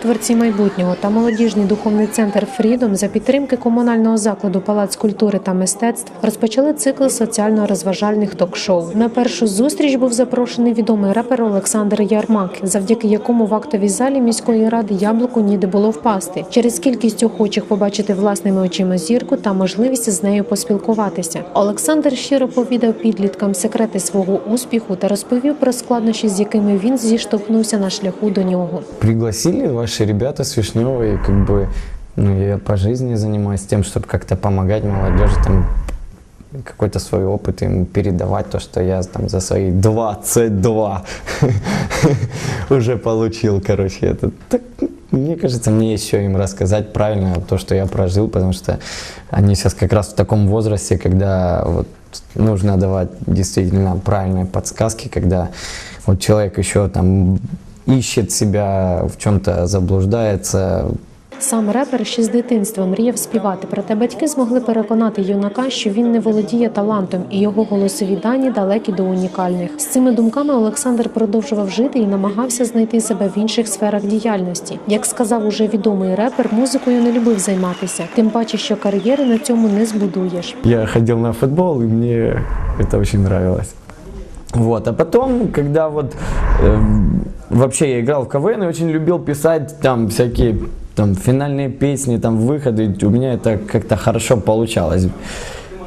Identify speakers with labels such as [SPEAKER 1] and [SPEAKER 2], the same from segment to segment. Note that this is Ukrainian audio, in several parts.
[SPEAKER 1] творці майбутнього та молодіжний духовний центр Фрідом за підтримки комунального закладу Палац культури та мистецтв розпочали цикл соціально-розважальних ток-шоу. На першу зустріч був запрошений відомий репер Олександр Ярмак, завдяки якому в актовій залі міської ради яблуку ніде було впасти. Через кількість охочих побачити власними очима зірку та можливість з нею поспілкуватися. Олександр щиро повідав підліткам секрети свого успіху та розповів про складнощі, з якими він зіштовхнувся на шляху до нього.
[SPEAKER 2] пригласили ваши ребята с Вишневой, как бы, ну, я по жизни занимаюсь тем, чтобы как-то помогать молодежи, там, какой-то свой опыт им передавать, то, что я там за свои 22 уже получил, короче, это так, мне кажется, мне еще им рассказать правильно то, что я прожил, потому что они сейчас как раз в таком возрасте, когда вот нужно давать действительно правильные подсказки, когда вот человек еще там ищет себя, в чем-то заблуждается,
[SPEAKER 1] Сам репер ще з дитинства мріяв співати, проте батьки змогли переконати юнака, що він не володіє талантом, і його голосові дані далекі до унікальних. З цими думками Олександр продовжував жити і намагався знайти себе в інших сферах діяльності. Як сказав уже відомий репер, музикою не любив займатися, тим паче, що кар'єри на цьому не збудуєш.
[SPEAKER 2] Я ходил на футбол, и мне это очень нравилось. Вот, а потом, когда вот эм, вообще я играл в КВН и очень любил писать там всякие там финальные песни, там выходы, у меня это как-то хорошо получалось.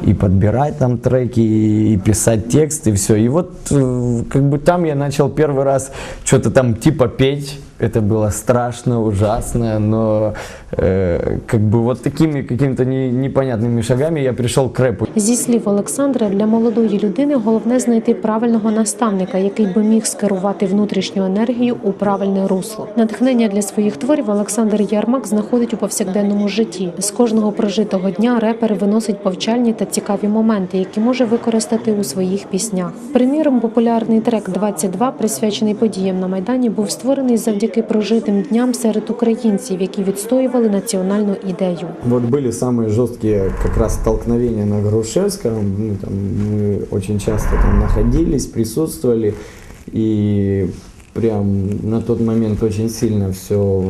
[SPEAKER 2] И подбирать там треки, и писать текст, и все. И вот э, как бы там я начал первый раз что-то там типа петь. Это было страшно, ужасно, но э, как бы вот такими какими-то не- непонятными шагами я пришел к рэпу.
[SPEAKER 1] Зі слів Олександра, для молодої людини головне знайти правильного наставника, який би міг скерувати внутрішню енергію у правильне русло. Натхнення для своїх творів Олександр Ярмак знаходить у повсякденному житті. З кожного прожитого дня репер виносить повчальні та цікаві моменти, які може використати у своїх піснях. Приміром, популярний трек «22», присвячений подіям на майдані, був створений завдяки прожитим дням серед українців, які відстоювали національну ідею.
[SPEAKER 2] Вот были самые жесткие как раз столкновения на Грушевском. Ну, там, мы очень часто там находились, присутствовали. И прям на тот момент очень сильно все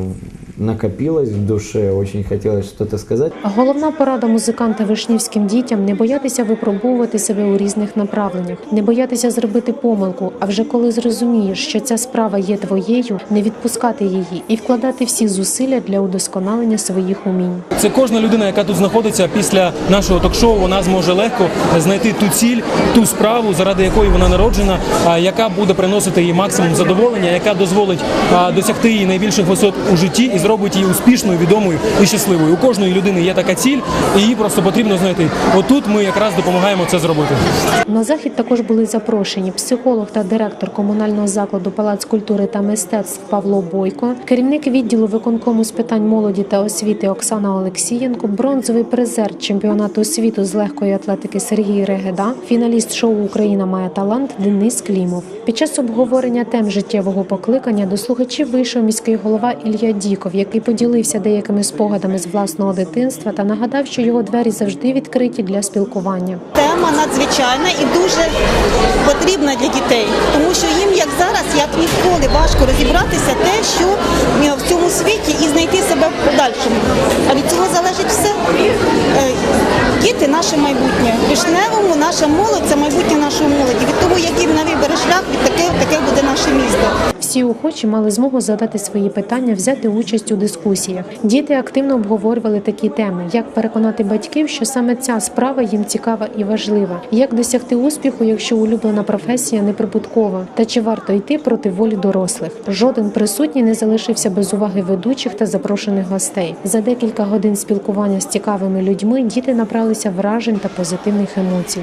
[SPEAKER 2] накопилось в душе, очень хотелось что-то сказать.
[SPEAKER 1] Головна порада музиканта вишнівським дітям не боятися випробовувати себе у різних направленнях, не боятися зробити помилку. А вже коли зрозумієш, що ця справа є твоєю, не відпускати її і вкладати всі зусилля для удосконалення своїх умінь.
[SPEAKER 3] Це кожна людина, яка тут знаходиться після нашого ток-шоу, вона зможе легко знайти ту ціль, ту справу, заради якої вона народжена, яка буде приносити їй максимум задоволення, яка дозволить досягти її найбільших висот у житті і зробить її успішною, відомою і щасливою. У кожної людини є така ціль, і її просто потрібно знайти. Отут ми якраз допомагаємо це зробити.
[SPEAKER 1] На захід також були запрошені психолог та директор комунального закладу Палац культури та мистецтв Павло Бойко, керівник відділу виконкому з питань молоді та освіти Оксана Олексієнко, бронзовий призер чемпіонату світу з легкої атлетики Сергій Регеда, фіналіст шоу Україна має талант Денис Клімов. Під час обговорення тем життєвого покликання до слухачів вийшов міський голова Ілля Діков, який поділився деякими спогадами з власного дитинства та нагадав, що його двері завжди відкриті для спілкування.
[SPEAKER 4] Тема надзвичайна і дуже потрібна для дітей, тому що їм, як зараз, як ніколи, важко розібратися те, що в цьому світі і знайти себе в подальшому. А від цього залежить все. Е, Діти наше майбутнє. Вишневому наша молодь це майбутнє нашої молоді. Від того, який вона вибере шлях, від таке, таке буде наше місто.
[SPEAKER 1] Всі охочі мали змогу задати свої питання, взяти участь у дискусіях. Діти активно обговорювали такі теми: як переконати батьків, що саме ця справа їм цікава і важлива, як досягти успіху, якщо улюблена професія неприбуткова, та чи варто йти проти волі дорослих. Жоден присутній не залишився без уваги ведучих та запрошених гостей. За декілька годин спілкування з цікавими людьми діти набралися вражень та позитивних емоцій.